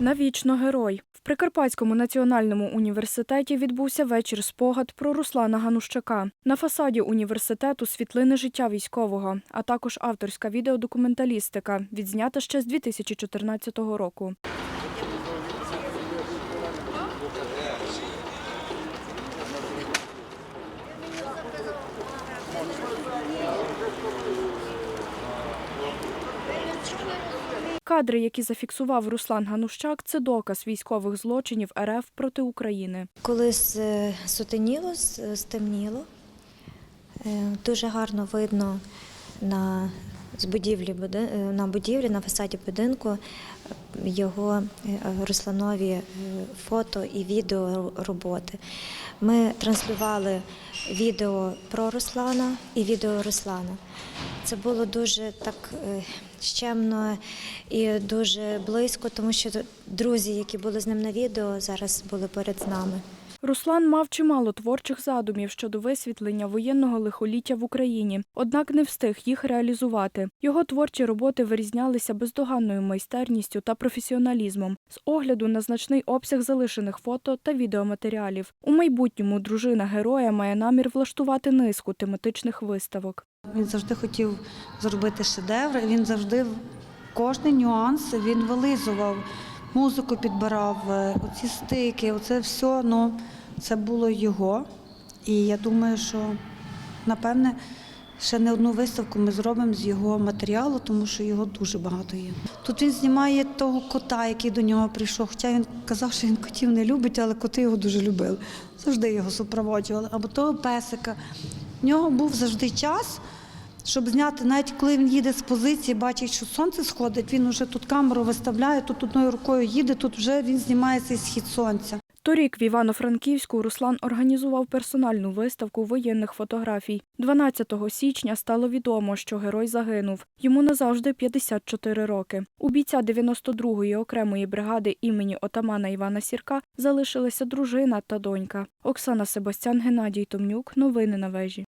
Навічно герой. В Прикарпатському національному університеті відбувся вечір спогад про Руслана Ганущака. На фасаді університету світлини життя військового, а також авторська відеодокументалістика, відзнята ще з 2014 року. Кадри, які зафіксував Руслан Ганущак, це доказ військових злочинів РФ проти України. Коли с- сутеніло, стемніло, е, дуже гарно видно на, з будівлі, е, на будівлі, на фасаді будинку е, його е, Русланові фото і відео роботи. Ми транслювали відео про Руслана і відео Руслана. Це було дуже так щемно і дуже близько, тому що друзі, які були з ним на відео, зараз були поряд з нами. Руслан мав чимало творчих задумів щодо висвітлення воєнного лихоліття в Україні, однак не встиг їх реалізувати. Його творчі роботи вирізнялися бездоганною майстерністю та професіоналізмом з огляду на значний обсяг залишених фото та відеоматеріалів. У майбутньому дружина героя має намір влаштувати низку тематичних виставок. Він завжди хотів зробити шедевр. Він завжди кожний нюанс він вилизував, музику підбирав, е, оці стики, оце все. Ну, це було його. І я думаю, що напевне ще не одну виставку ми зробимо з його матеріалу, тому що його дуже багато є. Тут він знімає того кота, який до нього прийшов. Хоча він казав, що він котів не любить, але коти його дуже любили. Завжди його супроводжували. Або того песика. В нього був завжди час, щоб зняти, навіть коли він їде з позиції, бачить, що сонце сходить, він вже тут камеру виставляє, тут одною рукою їде, тут вже він знімає цей схід сонця. Торік в Івано-Франківську Руслан організував персональну виставку воєнних фотографій. 12 січня стало відомо, що герой загинув. Йому назавжди 54 роки. У бійця 92-ї окремої бригади імені отамана Івана Сірка залишилися дружина та донька. Оксана Себастян, Геннадій Томнюк. Новини на вежі.